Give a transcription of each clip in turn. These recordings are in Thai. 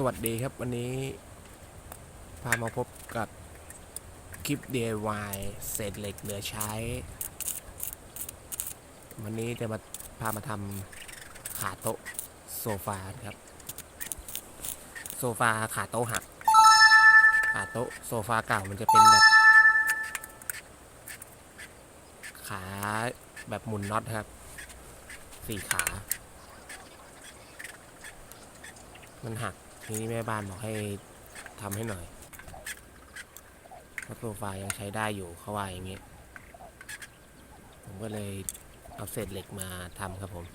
สวัสดีครับวันนี้ พามาพบกับคลิป DIY เศษเหล็กเหลือใช้ วันนี้จะมาพามาทำขาโต๊ะโซฟาครับ โซฟาขาโต๊ะหักขาโต๊ะโซฟาเก่ามันจะเป็นแบบ ขาแบบหมุนน็อตครับสี่ขามันหัก ทีนี้แม่บ้านบอกให้ทำให้หน่อยเพราะโซฟายังใช้ได้อยู่เขาว่าอย่างนี้ ผมก็เลยเอาเศษเหล็กมาทำครับผม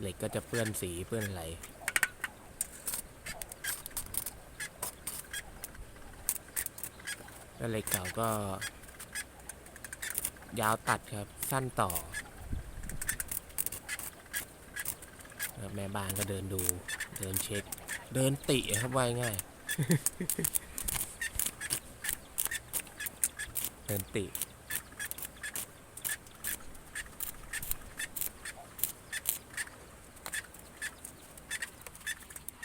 เหล็กก็จะเปื้อนสีเปื้อนอะไรแล้วเหล็กเก่าก็ ยาวตัดครับ สั้นต่อ ครับ แม่บ้านก็เดินดู เดินเช็ค เดินติครับว่าง่าย เดินติ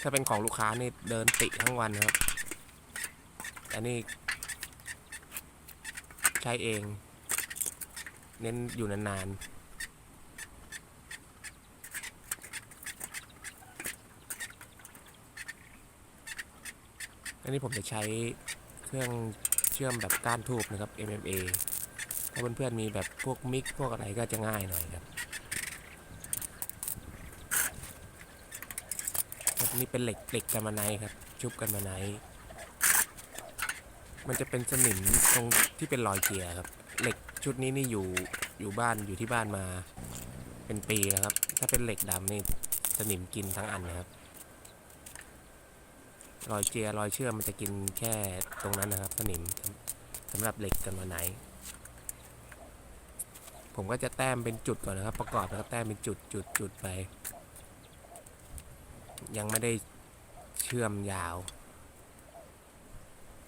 ถ้าเป็นของลูกค้านี่เดินติทั้งวันครับ อันนี้ ใช้เอง เน้นอยู่นานๆ อันนี้ผมจะใช้เครื่องเชื่อมแบบก้านทูบนะครับ MMA ถ้าเพื่อนๆมีแบบพวกมิกพวกอะไรก็จะง่ายหน่อยครับครับนี่เป็นเหล็กเหล็กกันมาไนครับ ชุบกันมาไนมันจะเป็นสนิมตรงที่เป็นรอยเกียร์ครับ เหล็กชุดนี้นี่อยู่อยู่บ้านอยู่ที่บ้านมาเป็นปีแล้วครับ ถ้าเป็นเหล็กดำนี่สนิมกินทั้งอันนะครับ รอยเจียรอยเชื่อมมันจะกินแค่ตรงนั้นนะครับสนิมสำหรับเหล็กกันมาไหน ผมก็จะแต้มเป็นจุดก่อนนะครับ ประกอบแล้วก็แต้มเป็นจุดจุดจุดไป ยังไม่ได้เชื่อมยาว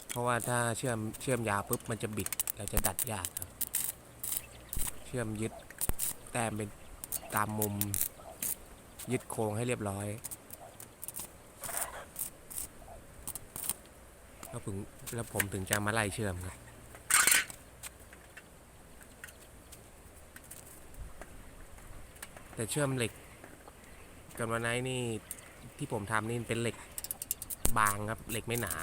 เพราะว่าถ้าเชื่อมเชื่อมยาวปุ๊บมันจะบิดเราจะดัดยากครับ เชื่อมยึดแต้มเป็นตามมุมยึดโครงให้เรียบร้อย แล้วผมแล้วผมถึงจะมาไล่เชื่อมครับแต่เชื่อมเหล็กกันวันไหนนี่ที่ผมทำนี่เป็นเหล็กบางครับเหล็กไม่หนา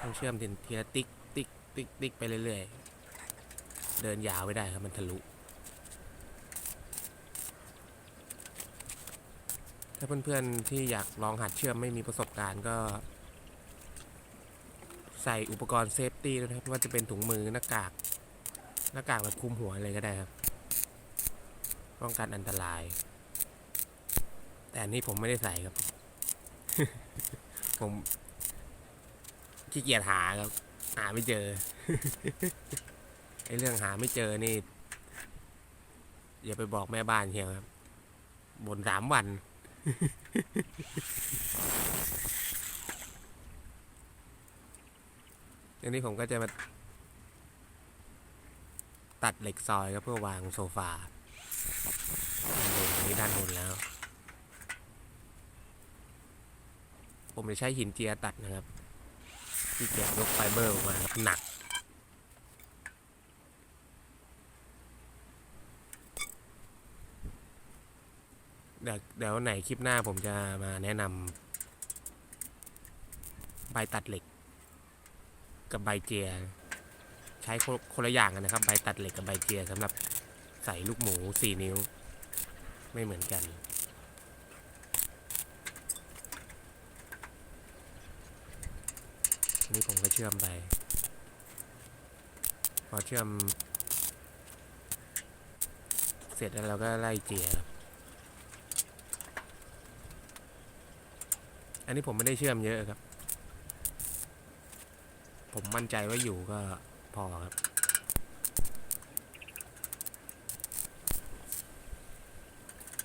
ต้องเชื่อมทีละติ๊กติ๊กติ๊กติ๊กไปเรื่อยๆ เดินยาวไม่ได้ครับมันทะลุ ถ้าเพื่อนๆที่อยากลองหัดเชื่อมไม่มีประสบการณ์ก็ ส่อุปกรณ์เซฟตี้นะครับว่าจะเป็นถุงมือหน้ากากหน้ากากแบบคลุมหัวอะไรก็ได้ครับ ป้องกันอันตราย แต่นนี้ผมไม่ได้ใส่ครับ ผมขี้เกียจหาครับ หาไม่เจอไอ้เรื่องหาไม่เจอนี่อย่าไปบอกแม่บ้านเชียวครับบนสามวัน อันนี้ผมก็จะมาตัดเหล็กซอยครับเพื่อวางโซฟาด้านบนนี้ด้านบนแล้ว ผมจะใช้หินเจียตัดนะครับ ที่เกียยกไฟเบอร์ออกมาครับหนักเดี๋ยวเดี๋ยวไหนคลิปหน้าผมจะมาแนะนำใบตัดเหล็ก กับใบเจียใช้คนคนละอย่างกันนะครับ ใบตัดเหล็กกับใบเจียสำหรับใส่ลูกหมู4นิ้ว ไม่เหมือนกันนนี้ผมก็เชื่อมไป พอเชื่อม เสร็จแล้วเราก็ไล่เจียครับอันนี้ผมไม่ได้เชื่อมเยอะครับ ผมมั่นใจว่าอยู่ก็พอครับ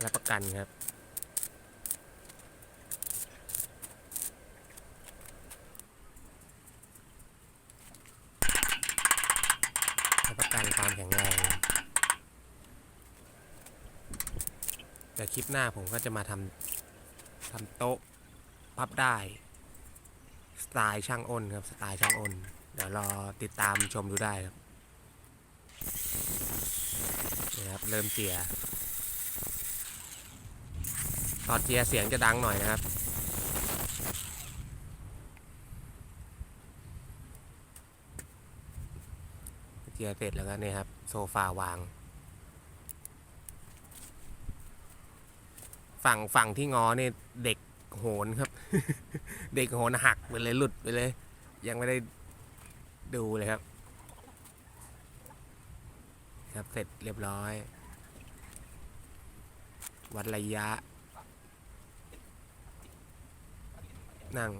รับประกันครับ รับประกันความแข็งแรงแต่คลิปหน้าผมก็จะมาทำทำโต๊ะพับได้ สไตล์ช่างอ้นครับ สไตล์ช่างอ้น เดี๋ยวรอติดตามชมดูได้ครับนี่ครับ เริ่มเจียตอนเจียเสียงจะดังหน่อยนะครับเจียเสร็จแล้วก็เนี่ยครับ โซฟาวาง ฝั่งฝั่งที่งอเนี่ยเด็ก โหนครับ เด็กโหนหักไปเลยหลุดไปเลย ยังไม่ได้ดูเลยครับ ครับเสร็จเรียบร้อย วัดระยะ นั่ง